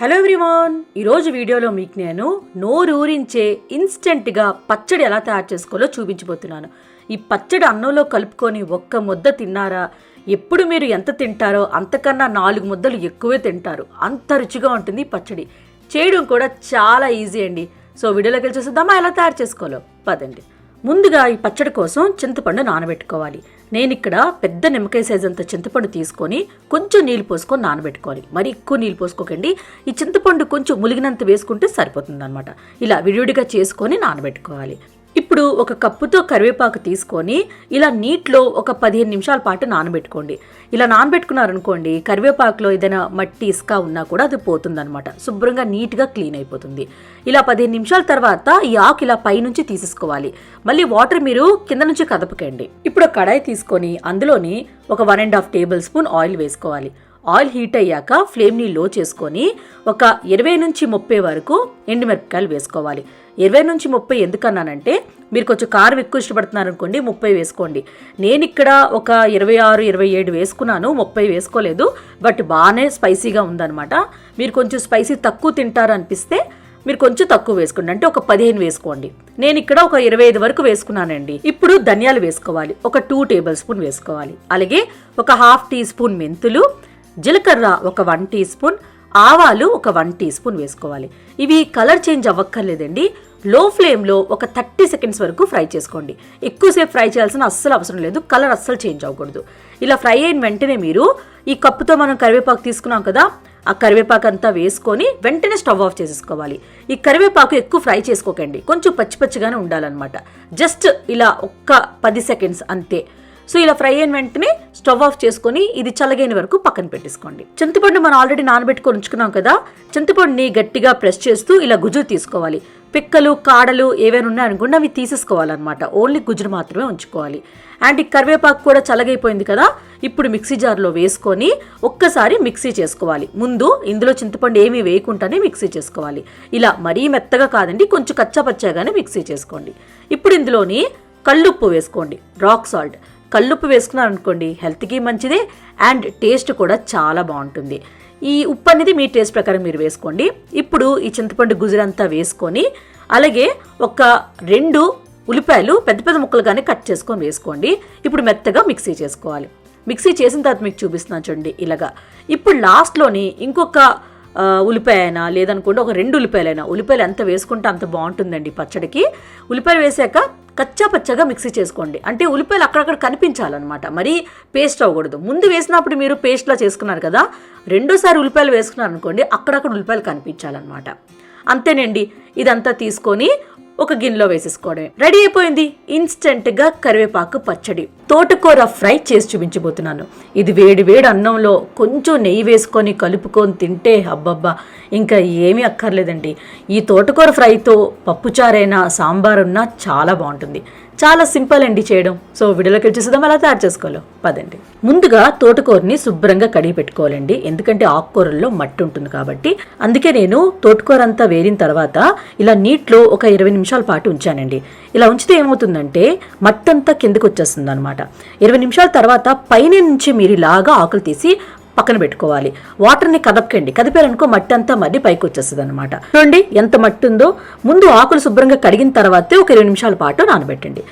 Hello everyone. ఈరోజు వీడియోలో మీకు నేను నోరూరించే ఇన్స్టెంట్గా పచ్చడి ఎలా తయారు చేసుకోవాలో చూపించబోతున్నాను. ఈ పచ్చడి అన్నంలో కలుపుకొని ఒక్క ముద్ద తిన్నారా? ఎప్పుడు మీరు ఎంత తింటారో అంతకన్నా నాలుగు ముద్దలు ఎక్కువే తింటారు. అంత రుచిగా ఉంటుంది పచ్చడి. చేయడం కూడా చాలా ఈజీ అండి. సో వీడియోలోకి వెళ్ళి చూసేద్దామా? ఎలా తయారు చేసుకోవాలో? పదండి. ముందుగా ఈ పచ్చడి కోసం చింతపండు నానబెట్టుకోవాలి. నేను ఇక్కడ పెద్ద నిమ్మకాయ సైజ్ అంత చింతపండు తీసుకొని కొంచెం నీళ్ళు పోసుకొని నానబెట్టుకోవాలి. మరి ఎక్కువ నీళ్ళు పోసుకోకండి. ఈ చింతపండు కొంచెం ములిగినంత వేసుకుంటే సరిపోతుంది అనమాట ఇలా విడివిడిగా చేసుకొని నానబెట్టుకోవాలి. ఇప్పుడు ఒక కప్పుతో కరివేపాకు తీసుకొని ఇలా నీటిలో ఒక పదిహేను నిమిషాల పాటు నానబెట్టుకోండి. ఇలా నానబెట్టుకున్నారనుకోండి కరివేపాకులో ఏదైనా మట్టి ఇసుక ఉన్నా కూడా అది పోతుందనమాట శుభ్రంగా నీట్గా క్లీన్ అయిపోతుంది. ఇలా పదిహేను నిమిషాల తర్వాత ఈ ఆకు ఇలా పైనుంచి తీసేసుకోవాలి. మళ్ళీ వాటర్ మీరు కింద నుంచి కదపకండి. ఇప్పుడు కడాయి తీసుకొని అందులోని ఒక one and half tablespoon oil వేసుకోవాలి. ఆయిల్ హీట్ అయ్యాక ఫ్లేమ్ని లో చేసుకొని ఒక ఇరవై నుంచి ముప్పై వరకు ఎండుమిరపకాయలు వేసుకోవాలి. ఇరవై నుంచి ముప్పై ఎందుకన్నానంటే మీరు కొంచెం కారం ఎక్కువ ఇష్టపడుతున్నారు అనుకోండి ముప్పై వేసుకోండి. నేను ఇక్కడ ఒక ఇరవై ఆరు ఇరవై ఏడు వేసుకున్నాను ముప్పై వేసుకోలేదు బట్ బాగానే స్పైసీగా ఉందన్నమాట. మీరు కొంచెం స్పైసీ తక్కువ తింటారనిపిస్తే మీరు కొంచెం తక్కువ వేసుకోండి. అంటే ఒక పదిహేను వేసుకోండి. నేను ఇక్కడ ఒక ఇరవై ఐదు వరకు వేసుకున్నానండి. ఇప్పుడు ధనియాలు వేసుకోవాలి. ఒక టూ టేబుల్ స్పూన్ వేసుకోవాలి. అలాగే ఒక హాఫ్ టీ స్పూన్ మెంతులు జీలకర్ర ఒక వన్ టీ స్పూన్ ఆవాలు ఒక వన్ టీ స్పూన్ వేసుకోవాలి. ఇవి కలర్ చేంజ్ అవ్వక్కర్లేదండి. లో ఫ్లేమ్లో ఒక థర్టీ సెకండ్స్ వరకు ఫ్రై చేసుకోండి. ఎక్కువసేపు ఫ్రై చేయాల్సిన అస్సలు అవసరం లేదు. కలర్ అస్సలు చేంజ్ అవ్వకూడదు. ఇలా ఫ్రై అయిన వెంటనే మీరు ఈ కప్పుతో మనం కరివేపాకు తీసుకున్నాం కదా ఆ కరివేపాకు అంతా వేసుకొని వెంటనే స్టవ్ ఆఫ్ చేసేసుకోవాలి. ఈ కరివేపాకు ఎక్కువ ఫ్రై చేసుకోకండి. కొంచెం పచ్చి పచ్చిగానే ఉండాలన్నమాట. జస్ట్ ఇలా ఒక్క పది సెకండ్స్ అంతే. సో ఇలా ఫ్రై అయిన వెంటనే స్టవ్ ఆఫ్ చేసుకొని ఇది చల్లగైన వరకు పక్కన పెట్టేసుకోండి. చింతపండు మనం ఆల్రెడీ నానబెట్టుకొని ఉంచుకున్నాం కదా చింతపండుని గట్టిగా ప్రెస్ చేస్తూ ఇలా గుజ్జు తీసుకోవాలి. పిక్కలు కాడలు ఏవైనా ఉన్నాయనుకుంటే అవి తీసేసుకోవాలన్నమాట. ఓన్లీ గుజ్జును మాత్రమే ఉంచుకోవాలి. అండ్ ఈ కరివేపాకు కూడా చల్లగైపోయింది కదా ఇప్పుడు మిక్సీ జార్లో వేసుకొని ఒక్కసారి మిక్సీ చేసుకోవాలి. ముందు ఇందులో చింతపండు ఏమీ వేయకుండానే మిక్సీ చేసుకోవాలి. ఇలా మరీ మెత్తగా కాదండి కొంచెం కచ్చాపచ్చాగానే మిక్సీ చేసుకోండి. ఇప్పుడు ఇందులోని కళ్ళుప్పు వేసుకోండి రాక్ సాల్ట్. కల్లుప్పు వేసుకున్నారనుకోండి హెల్త్కి మంచిదే అండ్ టేస్ట్ కూడా చాలా బాగుంటుంది. ఈ ఉప్పు అనేది మీ టేస్ట్ ప్రకారం మీరు వేసుకోండి. ఇప్పుడు ఈ చింతపండు గుజరంతా వేసుకొని అలాగే ఒక రెండు ఉల్లిపాయలు పెద్ద పెద్ద ముక్కలుగానే కట్ చేసుకొని వేసుకోండి. ఇప్పుడు మెత్తగా మిక్సీ చేసుకోవాలి. మిక్సీ చేసిన తర్వాత మీకు చూపిస్తున్నాను చూడండి ఇలాగా. ఇప్పుడు లాస్ట్లోని ఇంకొక ఉల్లిపాయ అయినా లేదనుకోండి ఒక రెండు ఉల్లిపాయలైనా ఉల్లిపాయలు ఎంత వేసుకుంటే అంత బాగుంటుందండి పచ్చడికి. ఉల్లిపాయలు వేసాక కచ్చా పచ్చగా మిక్సీ చేసుకోండి. అంటే ఉల్లిపాయలు అక్కడక్కడ కనిపించాలన్నమాట. మరీ పేస్ట్ అవ్వకూడదు. ముందు వేసినప్పుడు మీరు పేస్ట్లా చేసుకున్నారు కదా రెండోసారి ఉల్లిపాయలు వేసుకున్నారు అనుకోండి అక్కడక్కడ ఉల్లిపాయలు కనిపించాలన్నమాట. అంతేనండి. ఇదంతా తీసుకొని ఒక గిన్నెలో వేసేసుకోవడమే. రెడీ అయిపోయింది. ఇన్స్టెంట్గా కరివేపాకు పచ్చడి. తోటకూర ఫ్రై చేసి చూపించబోతున్నాను. ఇది వేడి వేడి అన్నంలో కొంచెం నెయ్యి వేసుకొని కలుపుకొని తింటే అబ్బబ్బా ఇంకా ఏమీ అక్కర్లేదండి. ఈ తోటకూర ఫ్రైతో పప్పుచారైనా సాంబార్ ఉన్నా చాలా బాగుంటుంది. చాలా సింపుల్ అండి చేయడం. సో వీడియోలోకి వచ్చేసేద్దాం అలా తయారు చేసుకోవాలి. పదండి. ముందుగా తోటకూరని శుభ్రంగా కడిగి పెట్టుకోవాలండి. ఎందుకంటే ఆకుకూరల్లో మట్టి ఉంటుంది కాబట్టి. అందుకే నేను తోటకూర అంతా వేరిన తర్వాత ఇలా నీటిలో ఒక ఇరవై నిమిషాల పాటు ఉంచానండి. ఇలా ఉంచితే ఏమవుతుందంటే మట్టి అంతా కిందకు వచ్చేస్తుంది అనమాట ఇరవై నిమిషాల తర్వాత పైన నుంచి మీరు ఇలాగా ఆకులు తీసి పక్కన పెట్టుకోవాలి. వాటర్ని కదపకండి. కదిపారనుకో మట్టి అంతా మళ్ళీ పైకి వచ్చేస్తుంది అనమాట చూడండి ఎంత మట్టి ఉందో. ముందు ఆకులు శుభ్రంగా కడిగిన తర్వాతే ఒక ఇరవై నిమిషాల పాటు నానబెట్టండి.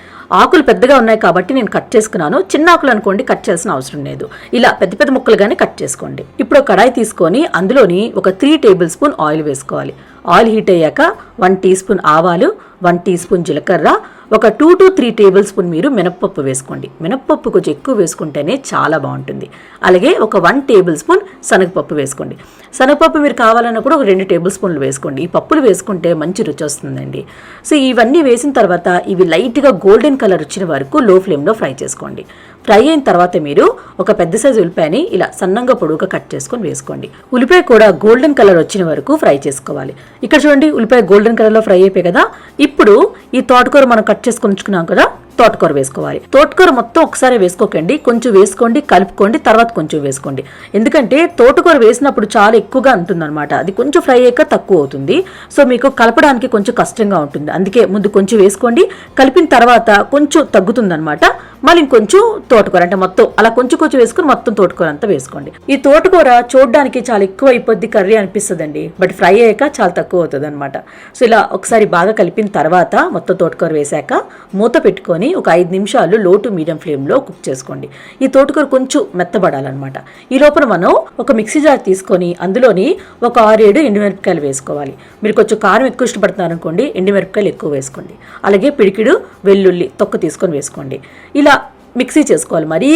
ఆకులు పెద్దగా ఉన్నాయి కాబట్టి నేను కట్ చేసుకున్నాను. చిన్న ఆకులు అనుకోండి కట్ చేయాల్సిన అవసరం లేదు. ఇలా పెద్ద పెద్ద ముక్కలుగానే కట్ చేసుకోండి. ఇప్పుడు కడాయి తీసుకొని అందులోని ఒక త్రీ టేబుల్ స్పూన్ ఆయిల్ వేసుకోవాలి. ఆయిల్ హీట్ అయ్యాక వన్ టీ స్పూన్ ఆవాలు వన్ టీ స్పూన్ జీలకర్ర ఒక two to three tablespoon మీరు మినప్పప్పు వేసుకోండి. మినప్పప్పు కొంచెం ఎక్కువ వేసుకుంటేనే చాలా బాగుంటుంది. అలాగే ఒక వన్ టేబుల్ స్పూన్ శనగపప్పు వేసుకోండి. శనగపప్పు మీరు కావాలన్నప్పుడు ఒక రెండు టేబుల్ స్పూన్లు వేసుకోండి. ఈ పప్పులు వేసుకుంటే మంచి రుచి వస్తుందండి. సో ఇవన్నీ వేసిన తర్వాత ఇవి లైట్గా గోల్డెన్ కలర్ వచ్చిన వరకు లో ఫ్లేమ్లో ఫ్రై చేసుకోండి. ఫ్రై అయిన తర్వాత మీరు ఒక పెద్ద సైజు ఉల్లిపాయని ఇలా సన్నంగా పొడుగుగా కట్ చేసుకొని వేసుకోండి. ఉల్లిపాయ కూడా గోల్డెన్ కలర్ వచ్చిన వరకు ఫ్రై చేసుకోవాలి. ఇక్కడ చూడండి ఉల్లిపాయ గోల్డెన్ కలర్లో ఫ్రై అయిపోయి కదా? ఇప్పుడు ఈ తోటకూర మనం కట్ చేసుకొని ఉంచుకున్నాం కదా? తోటకూర వేసుకోవాలి. తోటకూర మొత్తం ఒకసారి వేసుకోకండి. కొంచెం వేసుకోండి కలుపుకోండి తర్వాత కొంచెం వేసుకోండి. ఎందుకంటే తోటకూర వేసినప్పుడు చాలా ఎక్కువగా ఉంటుందన్నమాట. అది కొంచెం ఫ్రై అయ్యాక తక్కువ అవుతుంది. సో మీకు కలపడానికి కొంచెం కష్టంగా ఉంటుంది. అందుకే ముందు కొంచెం వేసుకోండి. కలిపిన తర్వాత కొంచెం తగ్గుతుందన్నమాట. మళ్ళీ ఇంకొంచెం తోటకూర అంటే మొత్తం అలా కొంచెం కొంచెం వేసుకుని మొత్తం తోటకూర అంతా వేసుకోండి. ఈ తోటకూర చూడడానికి చాలా ఎక్కువ అయిపోద్ది కర్రీ అనిపిస్తుందండి. బట్ ఫ్రై అయ్యాక చాలా తక్కువ అవుతుంది అనమాట సో ఇలా ఒకసారి బాగా కలిపిన తర్వాత మొత్తం తోటకూర వేశాక మూత పెట్టుకొని ఒక ఐదు నిమిషాలు లో టు మీడియం ఫ్లేమ్లో కుక్ చేసుకోండి. ఈ తోటకూర కొంచెం మెత్తబడాలన్నమాట. ఈ లోపల మనం ఒక మిక్సీ జార్ తీసుకొని అందులోని ఒక ఆరేడు ఎండుమిరపకాయలు వేసుకోవాలి. మీరు కొంచెం కారం ఎక్కువ ఇష్టపడుతున్నారు అనుకోండి ఎండుమిరపకాయలు ఎక్కువ వేసుకోండి. అలాగే పిడికిడు వెల్లుల్లి తొక్క తీసుకొని వేసుకోండి. ఇలా మిక్సీ చేసుకోవాలి. మరీ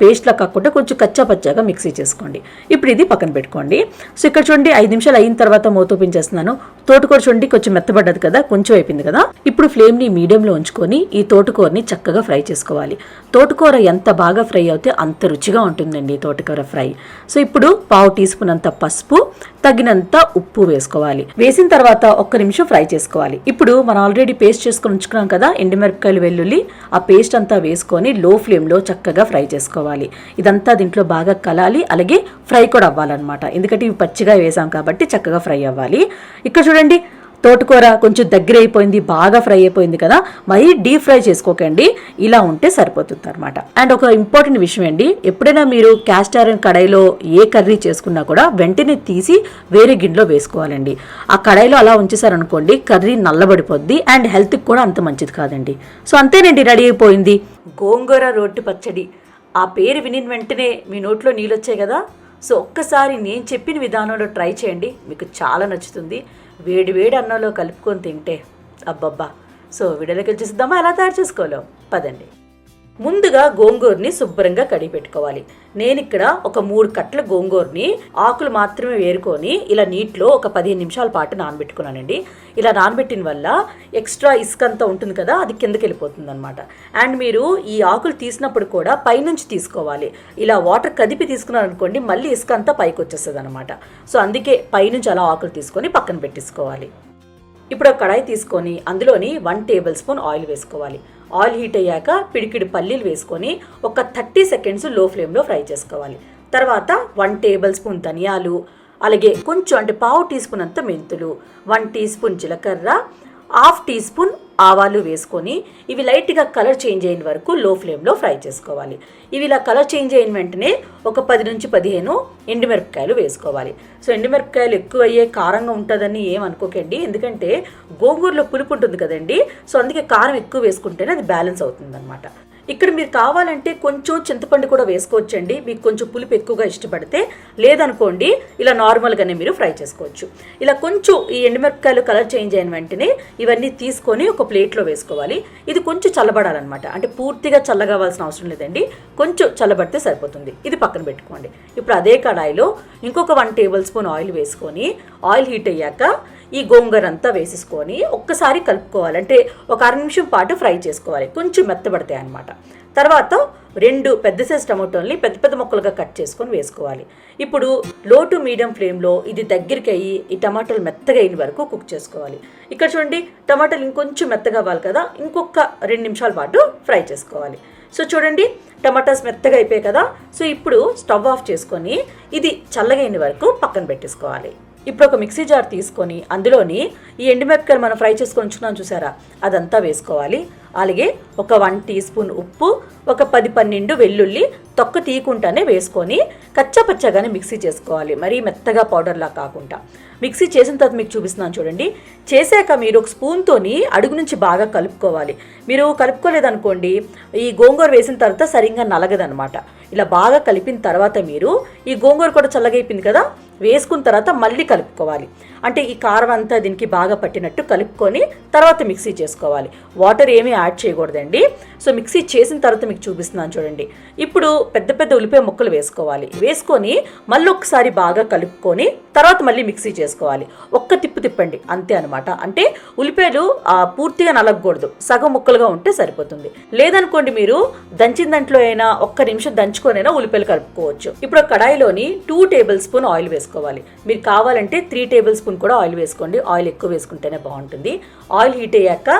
పేస్ట్లా కాకుండా కొంచెం కచ్చా పచ్చాగా మిక్సీ చేసుకోండి. ఇప్పుడు ఇది పక్కన పెట్టుకోండి. సో ఇక్కడ చూడండి ఐదు నిమిషాలు అయిన తర్వాత మూత ఓపెన్ చేస్తున్నాను. తోటకూర చూడండి కొంచెం మెత్తబడ్డది కదా కొంచెం అయిపోయింది కదా. ఇప్పుడు ఫ్లేమ్ని మీడియంలో ఉంచుకొని ఈ తోటకూరని చక్కగా ఫ్రై చేసుకోవాలి. తోటకూర ఎంత బాగా ఫ్రై అవుతే అంత రుచిగా ఉంటుందండి తోటకూర ఫ్రై. సో ఇప్పుడు పావు టీ స్పూన్ అంత పసుపు తగినంత ఉప్పు వేసుకోవాలి. వేసిన తర్వాత ఒక్క నిమిషం ఫ్రై చేసుకోవాలి. ఇప్పుడు మనం ఆల్రెడీ పేస్ట్ చేసుకొని ఉంచుకున్నాం కదా ఎండుమిరపకాయలు వెల్లుల్లి ఆ పేస్ట్ అంతా వేసుకొని లో ఫ్లేమ్లో చక్కగా ఫ్రై చేసుకోవాలి. ఇదంతా దీంట్లో బాగా కలాలి అలాగే ఫ్రై కూడా అవ్వాలన్నమాట. ఎందుకంటే ఇవి పచ్చిగా వేసాం కాబట్టి చక్కగా ఫ్రై అవ్వాలి. ఇక్కడ చూడండి తోటకూర కొంచెం దగ్గర అయిపోయింది బాగా ఫ్రై అయిపోయింది కదా మరీ డీప్ ఫ్రై చేసుకోకండి. ఇలా ఉంటే సరిపోతుంది అనమాట అండ్ ఒక ఇంపార్టెంట్ విషయం అండి ఎప్పుడైనా మీరు క్యాస్ట్ ఐరన్ కడాయిలో ఏ కర్రీ చేసుకున్నా కూడా వెంటనే తీసి వేరే గిన్నెలో వేసుకోవాలండి. ఆ కడాయిలో అలా ఉంచేసారనుకోండి కర్రీ నల్లబడిపోద్ది అండ్ హెల్త్కి కూడా అంత మంచిది కాదండి. సో అంతేనండి రెడీ అయిపోయింది. గోంగూర రోడ్డు పచ్చడి. ఆ పేరు వినిన వెంటనే మీ నోట్లో నీళ్ళు వచ్చాయి కదా. సో ఒక్కసారి నేను చెప్పిన విధానంలో ట్రై చేయండి. మీకు చాలా నచ్చుతుంది. వేడి వేడి అన్నంలో కలుపుకొని తింటే అబ్బబ్బా. సో వీడియోలోకి వచ్చేసిద్దామా ఎలా తయారు చేసుకోవాలో పదండి. ముందుగా గోంగూరని శుభ్రంగా కడిగి పెట్టుకోవాలి నేను ఇక్కడ ఒక మూడు కట్ల గోంగూరని ఆకులు మాత్రమే వేరుకొని ఇలా నీటిలో ఒక పదిహేను నిమిషాల పాటు నానబెట్టుకున్నానండి. ఇలా నానబెట్టిన వల్ల ఎక్స్ట్రా ఇసుక అంతా ఉంటుంది కదా అది కిందకి వెళ్ళిపోతుంది అనమాట అండ్ మీరు ఈ ఆకులు తీసినప్పుడు కూడా పైనుంచి తీసుకోవాలి. ఇలా వాటర్ కదిపి తీసుకున్నారు అనుకోండి మళ్ళీ ఇసుక అంతా పైకి వచ్చేస్తుంది అనమాట సో అందుకే పైనుంచి అలా ఆకులు తీసుకొని పక్కన పెట్టేసుకోవాలి. ఇప్పుడు ఒక కడాయి తీసుకొని అందులోని వన్ టేబుల్ స్పూన్ ఆయిల్ వేసుకోవాలి. ఆయిల్ హీట్ అయ్యాక పిడికిడి పల్లీలు వేసుకొని ఒక థర్టీ సెకండ్స్లో ఫ్లేమ్లో ఫ్రై చేసుకోవాలి. తర్వాత వన్ టేబుల్ స్పూన్ ధనియాలు అలాగే కొంచెం అంటే పావు టీ స్పూన్ అంత మెంతులు వన్ టీ స్పూన్ జీలకర్ర హాఫ్ టీ స్పూన్ ఆవాలు వేసుకొని ఇవి లైట్గా కలర్ చేంజ్ అయిన వరకు లో ఫ్లేమ్లో ఫ్రై చేసుకోవాలి. ఇవి ఇలా కలర్ చేంజ్ అయిన వెంటనే ఒక పది నుంచి పదిహేను ఎండుమిరపకాయలు వేసుకోవాలి. సో ఎండుమిరపకాయలు ఎక్కువ అయ్యే కారంగా ఉంటుందని ఏమనుకోకండి ఎందుకంటే గోంగూరలో పులుపు ఉంటుంది కదండి. సో అందుకే కారం ఎక్కువ వేసుకుంటేనే అది బ్యాలెన్స్ అవుతుంది ఇక్కడ మీరు కావాలంటే కొంచెం చింతపండు కూడా వేసుకోవచ్చండి. మీకు కొంచెం పులుపు ఎక్కువగా ఇష్టపడితే లేదనుకోండి ఇలా నార్మల్గానే మీరు ఫ్రై చేసుకోవచ్చు. ఇలా కొంచెం ఈ ఎండుమిరపకాయలు కలర్ చేంజ్ అయిన వెంటనే ఇవన్నీ తీసుకొని ఒక ప్లేట్లో వేసుకోవాలి. ఇది కొంచెం చల్లబడాలన్నమాట. అంటే పూర్తిగా చల్లగావాల్సిన అవసరం లేదండి. కొంచెం చల్లబడితే సరిపోతుంది. ఇది పక్కన పెట్టుకోండి. ఇప్పుడు అదే కడాయిలో ఇంకొక వన్ టేబుల్ స్పూన్ ఆయిల్ వేసుకొని ఆయిల్ హీట్ అయ్యాక ఈ గోంగూర అంతా వేసేసుకొని ఒక్కసారి కలుపుకోవాలి. అంటే ఒక అర నిమిషం పాటు ఫ్రై చేసుకోవాలి. కొంచెం మెత్తబడతాయి అన్నమాట. తర్వాత రెండు పెద్ద సైజ్ టమాటోల్ని పెద్ద పెద్ద ముక్కలుగా కట్ చేసుకొని వేసుకోవాలి. ఇప్పుడు లో టు మీడియం ఫ్లేమ్లో ఇది దగ్గరికి అయ్యి ఈ టమాటాలు మెత్తగా అయిన వరకు కుక్ చేసుకోవాలి. ఇక్కడ చూడండి టమాటాలు ఇంకొంచెం మెత్తగా అవ్వాలి కదా ఇంకొక రెండు నిమిషాల పాటు ఫ్రై చేసుకోవాలి. సో చూడండి టమాటాస్ మెత్తగా అయిపోయాయి కదా సో ఇప్పుడు స్టవ్ ఆఫ్ చేసుకొని ఇది చల్లగైన వరకు పక్కన పెట్టేసుకోవాలి. ఇప్పుడు ఒక మిక్సీ జార్ తీసుకొని అందులోని ఈ ఎండుమిరపకాయలు మనం ఫ్రై చేసుకొని ఉంచుకున్నాం చూసారా? అదంతా వేసుకోవాలి. అలాగే ఒక వన్ టీ స్పూన్ ఉప్పు ఒక పది పన్నెండు వెల్లుల్లి తొక్క తీయకుండానే వేసుకొని కచ్చపచ్చగానే మిక్సీ చేసుకోవాలి. మరీ మెత్తగా పౌడర్లా కాకుండా. మిక్సీ చేసిన తర్వాత మీకు చూపిస్తున్నాను చూడండి. చేశాక మీరు ఒక స్పూన్తోని అడుగు నుంచి బాగా కలుపుకోవాలి. మీరు కలుపుకోలేదనుకోండి ఈ గోంగూర వేసిన తర్వాత సరిగ్గా నలగదనమాట. ఇలా బాగా కలిపిన తర్వాత మీరు ఈ గోంగూర కూడా చల్లగైపోయింది కదా? వేసుకున్న తర్వాత మళ్ళీ కలుపుకోవాలి. అంటే ఈ కారం అంతా దీనికి బాగా పట్టినట్టు కలుపుకొని తర్వాత మిక్సీ చేసుకోవాలి. వాటర్ ఏమీ యాడ్ చేయకూడదండి. సో మిక్సీ చేసిన తర్వాత మీకు చూపిస్తున్నాను చూడండి. ఇప్పుడు పెద్ద పెద్ద ఉల్లిపాయ ముక్కలు వేసుకోవాలి. వేసుకొని మళ్ళీ ఒకసారి బాగా కలుపుకొని తర్వాత మళ్ళీ మిక్సీ చేసుకోవాలి. ఒక్క తిప్పు తిప్పండి. అంతే అనమాట అంటే ఉల్లిపాయలు పూర్తిగా నలగకూడదు. సగం ముక్కలుగా ఉంటే సరిపోతుంది. లేదనుకోండి మీరు దంచిన దాంట్లో అయినా ఒక్క నిమిషం దంచుకొనైనా ఉల్లిపాయలు కలుపుకోవచ్చు. ఇప్పుడు కడాయిలోని టూ టేబుల్ స్పూన్ ఆయిల్ వేసుకోవాలి. వేసుకోవాలి మీరు కావాలంటే త్రీ టేబుల్ స్పూన్ స్పూన్ కూడా ఆయిల్ వేసుకోండి. ఆయిల్ ఎక్కువ వేసుకుంటేనే బాగుంటుంది. ఆయిల్ హీట్ అయ్యాక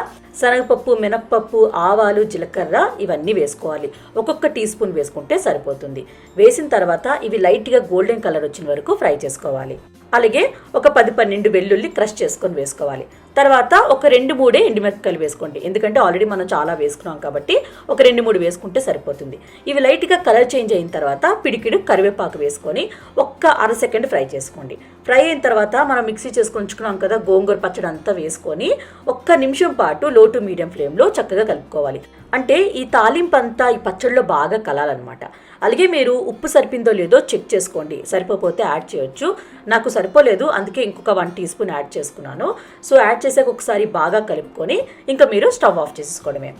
శనగపప్పు మినప్పప్పు ఆవాలు జీలకర్ర ఇవన్నీ వేసుకోవాలి. ఒక్కొక్క టీ స్పూన్ వేసుకుంటే సరిపోతుంది. వేసిన తర్వాత ఇవి లైట్గా గోల్డెన్ కలర్ వచ్చిన వరకు ఫ్రై చేసుకోవాలి. అలాగే ఒక పది పన్నెండు వెల్లుల్లి క్రష్ చేసుకొని వేసుకోవాలి. తర్వాత ఒక రెండు మూడే ఎండుమిరపకాయలు వేసుకోండి. ఎందుకంటే ఆల్రెడీ మనం చాలా వేసుకున్నాం కాబట్టి ఒక రెండు మూడు వేసుకుంటే సరిపోతుంది. ఇవి లైట్గా కలర్ చేంజ్ అయిన తర్వాత పిడికిడు కరివేపాకు వేసుకొని ఒక్క అర సెకండ్ ఫ్రై చేసుకోండి. ఫ్రై అయిన తర్వాత మనం మిక్సీ చేసుకొని ఉంచుకున్నాం కదా గోంగూర పచ్చడి అంతా వేసుకొని ఒక్క నిమిషం పాటు లో టు మీడియం ఫ్లేమ్లో చక్కగా కలుపుకోవాలి. అంటే ఈ తాలింపు అంతా ఈ పచ్చడిలో బాగా కలాలన్నమాట. అలాగే మీరు ఉప్పు సరిపోయిందో లేదో చెక్ చేసుకోండి. సరిపోతే యాడ్ చేయొచ్చు. నాకు సరిపోలేదు అందుకే ఇంకొక వన్ టీ స్పూన్ యాడ్ చేసుకున్నాను. సో యాడ్ చేసాక ఒకసారి బాగా కలుపుకొని ఇంకా మీరు స్టవ్ ఆఫ్ చేసేసుకోవడమే.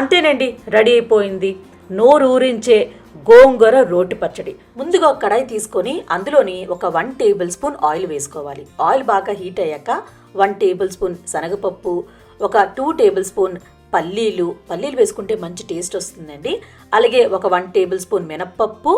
అంతేనండి రెడీ అయిపోయింది. నోరు ఊరించే గోంగూర రోటి పచ్చడి. ముందుగా ఒక కడాయి తీసుకొని అందులోని ఒక వన్ టేబుల్ స్పూన్ ఆయిల్ వేసుకోవాలి. ఆయిల్ బాగా హీట్ అయ్యాక వన్ టేబుల్ స్పూన్ శనగపప్పు ఒక టూ టేబుల్ స్పూన్ పల్లీలు పల్లీలు వేసుకుంటే మంచి టేస్ట్ వస్తుందండి. అలాగే ఒక వన్ టేబుల్ స్పూన్ మినప్పప్పు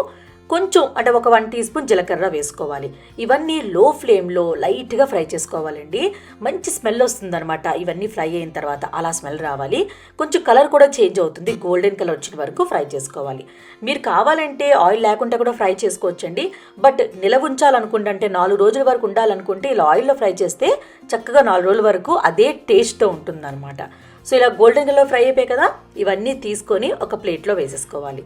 కొంచెం అంటే ఒక వన్ టీ స్పూన్ జీలకర్ర వేసుకోవాలి. ఇవన్నీ లో ఫ్లేమ్లో లైట్గా ఫ్రై చేసుకోవాలండి. మంచి స్మెల్ వస్తుందన్నమాట. ఇవన్నీ ఫ్రై అయిన తర్వాత అలా స్మెల్ రావాలి. కొంచెం కలర్ కూడా చేంజ్ అవుతుంది. గోల్డెన్ కలర్ వచ్చిన వరకు ఫ్రై చేసుకోవాలి. మీరు కావాలంటే ఆయిల్ లేకుండా కూడా ఫ్రై చేసుకోవచ్చండి. బట్ నిలవ ఉంచాలనుకుంటే అంటే నాలుగు రోజుల వరకు ఉండాలనుకుంటే ఇలా ఆయిల్లో ఫ్రై చేస్తే చక్కగా నాలుగు రోజుల వరకు అదే టేస్ట్తో ఉంటుందన్నమాట. సో ఇలా గోల్డెన్ కలర్ ఫ్రై అయిపోయాయి కదా ఇవన్నీ తీసుకొని ఒక ప్లేట్లో వేసేసుకోవాలి.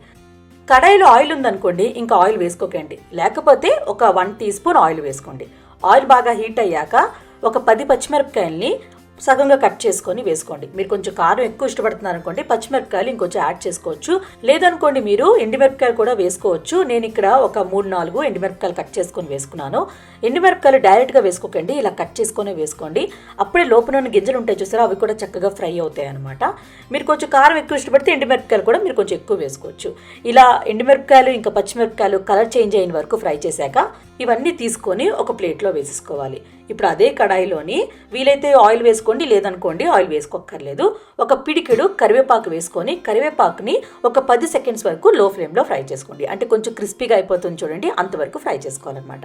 కడాయిలో ఆయిల్ ఉందనుకోండి ఇంకా ఆయిల్ వేసుకోకండి. లేకపోతే ఒక వన్ టీ స్పూన్ ఆయిల్ వేసుకోండి. ఆయిల్ బాగా హీట్ అయ్యాక ఒక పది పచ్చిమిరపకాయల్ని సగంగా కట్ చేసుకొని వేసుకోండి. మీరు కొంచెం కారం ఎక్కువ ఇష్టపడుతున్నారు అనుకోండి పచ్చిమిరపకాయలు ఇంకొంచెం యాడ్ చేసుకోవచ్చు. లేదనుకోండి మీరు ఎండుమిరపకాయలు కూడా వేసుకోవచ్చు. నేను ఇక్కడ ఒక మూడు నాలుగు ఎండుమిరపకాయలు కట్ చేసుకొని వేసుకున్నాను. ఎండుమిరపకాయలు డైరెక్ట్గా వేసుకోకండి ఇలా కట్ చేసుకొని వేసుకోండి. అప్పుడే లోపల ఉన్న గింజలు ఉంటాయి చూసారా అవి కూడా చక్కగా ఫ్రై అవుతాయి అనమాట మీరు కొంచెం కారం ఎక్కువ ఇష్టపడితే ఎండుమిరపకాయలు కూడా మీరు కొంచెం ఎక్కువ వేసుకోవచ్చు. ఇలా ఎండుమిరపకాయలు ఇంకా పచ్చిమిరపకాయలు కలర్ చేంజ్ అయిన వరకు ఫ్రై చేశాక ఇవన్నీ తీసుకొని ఒక ప్లేట్లో వేసేసుకోవాలి. ఇప్పుడు అదే కడాయిలోని వీలైతే ఆయిల్ వేసుకోండి లేదనుకోండి ఆయిల్ వేసుకోక్కర్లేదు. ఒక పిడికెడు కరివేపాకు వేసుకొని కరివేపాకుని ఒక పది సెకండ్స్ వరకు లో ఫ్లేమ్లో ఫ్రై చేసుకోండి. అంటే కొంచెం క్రిస్పీగా అయిపోతుంది చూడండి అంతవరకు ఫ్రై చేసుకోవాలన్నమాట.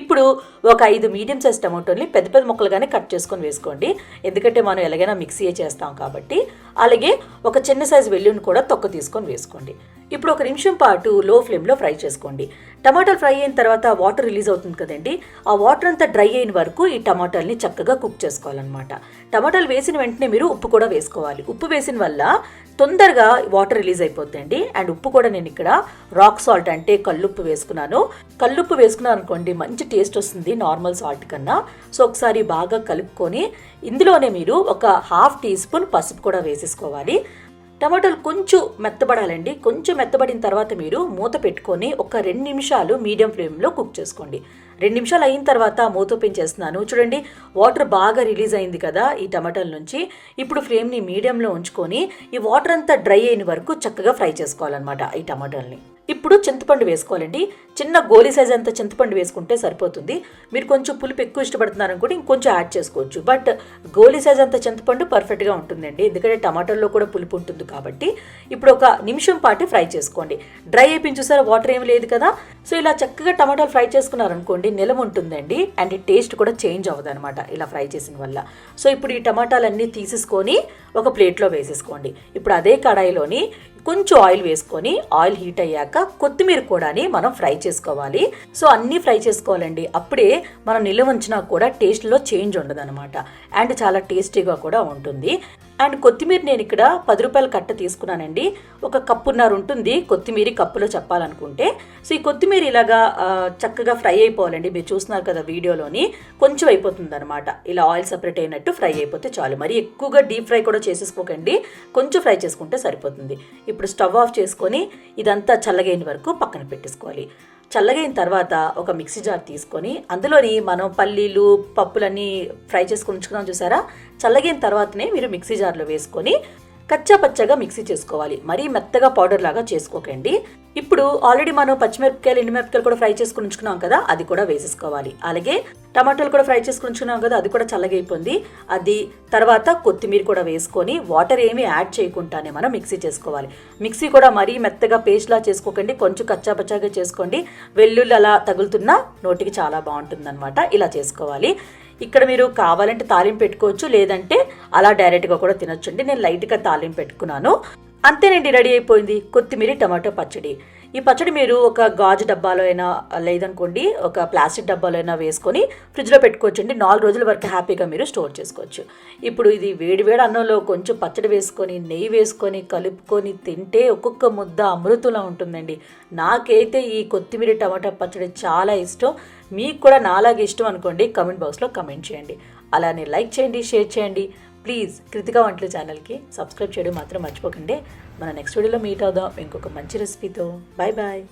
ఇప్పుడు ఒక ఐదు మీడియం సైజ్ టమాటోని పెద్ద పెద్ద ముక్కలుగానే కట్ చేసుకొని వేసుకోండి. ఎందుకంటే మనం ఎలాగైనా మిక్సీయే చేస్తాం కాబట్టి. అలాగే ఒక చిన్న సైజు వెల్లుని కూడా తొక్క తీసుకొని వేసుకోండి. ఇప్పుడు ఒక నిమిషం పాటు లో ఫ్లేమ్లో ఫ్రై చేసుకోండి. టమాటాలు ఫ్రై అయిన తర్వాత వాటర్ రిలీజ్ అవుతుంది కదండి. ఆ వాటర్ అంతా డ్రై అయిన వరకు ఈ టమాటాలని చక్కగా కుక్ చేసుకోవాలన్నమాట. టమాటాలు వేసిన వెంటనే మీరు ఉప్పు కూడా వేసుకోవాలి. ఉప్పు వేసిన వల్ల తొందరగా వాటర్ రిలీజ్ అయిపోతుందండి అండ్ ఉప్పు కూడా నేను ఇక్కడ రాక్ సాల్ట్ అంటే కల్లుప్పు వేసుకున్నాను. కల్లుప్పు వేసుకున్నాను అనుకోండి మంచి టేస్ట్ వస్తుంది నార్మల్ సాల్ట్ కన్నా. సో ఒకసారి బాగా కలుపుకొని ఇందులోనే మీరు ఒక హాఫ్ టీ స్పూన్ పసుపు కూడా వేసేసుకోవాలి. టమాటాలు కొంచెం మెత్తబడాలండి. కొంచెం మెత్తబడిన తర్వాత మీరు మూత పెట్టుకొని ఒక రెండు నిమిషాలు మీడియం ఫ్లేమ్లో కుక్ చేసుకోండి. రెండు నిమిషాలు అయిన తర్వాత మూత ఓపెన్ చేస్తున్నాను. చూడండి వాటర్ బాగా రిలీజ్ అయింది కదా ఈ టమాటాల నుంచి. ఇప్పుడు ఫ్లేమ్ని మీడియంలో ఉంచుకొని ఈ వాటర్ అంతా డ్రై అయిన వరకు చక్కగా ఫ్రై చేసుకోవాలన్నమాట ఈ టమాటాలని. ఇప్పుడు చింతపండు వేసుకోవాలండి. చిన్న గోలీ సైజ్ అంత చింతపండు వేసుకుంటే సరిపోతుంది. మీరు కొంచెం పులుపు ఎక్కువ ఇష్టపడుతున్నారు అనుకోండి ఇంకొంచెం యాడ్ చేసుకోవచ్చు. బట్ గోలీ సైజ్ అంత చింతపండు పర్ఫెక్ట్గా ఉంటుందండి. ఎందుకంటే టమాటాల్లో కూడా పులుపు ఉంటుంది కాబట్టి. ఇప్పుడు ఒక నిమిషం పాటు ఫ్రై చేసుకోండి. డ్రై అయిపోయింది చూసారా? వాటర్ ఏమి లేదు కదా? సో ఇలా చక్కగా టమాటాలు ఫ్రై చేసుకున్నారనుకోండి నిలం ఉంటుందండి అండ్ టేస్ట్ కూడా చేంజ్ అవ్వదు అనమాట ఇలా ఫ్రై చేసిన వల్ల. సో ఇప్పుడు ఈ టమాటాలన్నీ తీసేసుకొని ఒక ప్లేట్లో వేసేసుకోండి. ఇప్పుడు అదే కడాయిలోని కొంచెం ఆయిల్ వేసుకొని ఆయిల్ హీట్ అయ్యాక కొత్తిమీర కూడాని మనం ఫ్రై చేసుకోవాలి. సో అన్నీ ఫ్రై చేసుకోవాలండి. అప్పుడే మనం నిల్వ ఉంచినా కూడా టేస్ట్లో చేంజ్ ఉండదన్నమాట. అండ్ చాలా టేస్టీగా కూడా ఉంటుంది. అండ్ కొత్తిమీర నేను ఇక్కడ పది రూపాయల కట్ట తీసుకున్నానండి. ఒక కప్పున్నర ఉంటుంది. కొత్తిమీర కప్పులో చెప్పాలనుకుంటే. సో ఈ కొత్తిమీర ఇలాగా చక్కగా ఫ్రై అయిపోవాలండి. మీరు చూస్తున్నారు కదా వీడియోలోని. కొంచెం అయిపోతుంది అనమాట ఇలా ఆయిల్ సపరేట్ అయినట్టు ఫ్రై అయిపోతే చాలు. మరి ఎక్కువగా డీప్ ఫ్రై కూడా చేసేసుకోకండి. కొంచెం ఫ్రై చేసుకుంటే సరిపోతుంది. ఇప్పుడు స్టవ్ ఆఫ్ చేసుకొని ఇదంతా చల్లగైన వరకు పక్కన పెట్టేసుకోవాలి. చల్లగైన తర్వాత ఒక మిక్సీ జార్ తీసుకొని అందులోని మనం పల్లీలు పప్పులన్నీ ఫ్రై చేసుకొని ఉంచుకున్నాం చూసారా? చల్లగైన తర్వాతనే మీరు మిక్సీ జార్లో వేసుకొని కచ్చా పచ్చగా మిక్సీ చేసుకోవాలి. మరీ మెత్తగా పౌడర్ లాగా చేసుకోకండి. ఇప్పుడు ఆల్రెడీ మనం పచ్చిమిరపకాయలు ఎండుమిరపకాయలు కూడా ఫ్రై చేసుకుని ఉంచుకున్నాం కదా అది కూడా వేసేసుకోవాలి. అలాగే టమాటాలు కూడా ఫ్రై చేసుకుని ఉంచుకున్నాం కదా అది కూడా చల్లగైపోయింది అది తర్వాత కొత్తిమీర కూడా వేసుకొని వాటర్ ఏమీ యాడ్ చేయకుండానే మనం మిక్సీ చేసుకోవాలి. మిక్సీ కూడా మరీ మెత్తగా పేస్ట్లా చేసుకోకండి కొంచెం కచ్చాపచ్చాగా చేసుకోండి. వెల్లుల్లి అలా తగులుతున్నా నోటికి చాలా బాగుంటుందన్నమాట. ఇలా చేసుకోవాలి. ఇక్కడ మీరు కావాలంటే తాలింపు పెట్టుకోవచ్చు లేదంటే అలా డైరెక్ట్గా కూడా తినొచ్చండి. నేను లైట్గా తాలింపు పెట్టుకున్నాను. అంతేనండి రెడీ అయిపోయింది. కొత్తిమీర టమాటో పచ్చడి. ఈ పచ్చడి మీరు ఒక గాజు డబ్బాలో అయినా లేదనుకోండి ఒక ప్లాస్టిక్ డబ్బాలో అయినా వేసుకొని ఫ్రిడ్జ్లో పెట్టుకోవచ్చండి. నాలుగు రోజుల వరకు హ్యాపీగా మీరు స్టోర్ చేసుకోవచ్చు. ఇప్పుడు ఇది వేడి వేడి అన్నంలో కొంచెం పచ్చడి వేసుకొని నెయ్యి వేసుకొని కలుపుకొని తింటే ఒక్కొక్క ముద్ద అమృతంలా ఉంటుందండి. నాకైతే ఈ కొత్తిమీర టమాటా పచ్చడి చాలా ఇష్టం. మీకు కూడా నాలాగే ఇష్టం అనుకోండి కమెంట్ బాక్స్లో కమెంట్ చేయండి. అలానే లైక్ చేయండి షేర్ చేయండి. ప్లీజ్ కృతిక వంటల ఛానల్కి సబ్స్క్రైబ్ చేయడం మాత్రం మర్చిపోకండి. మన నెక్స్ట్ వీడియోలో మీట్ అవుదాం. ఇంకొక మంచి రెసిపీతో బాయ్ బాయ్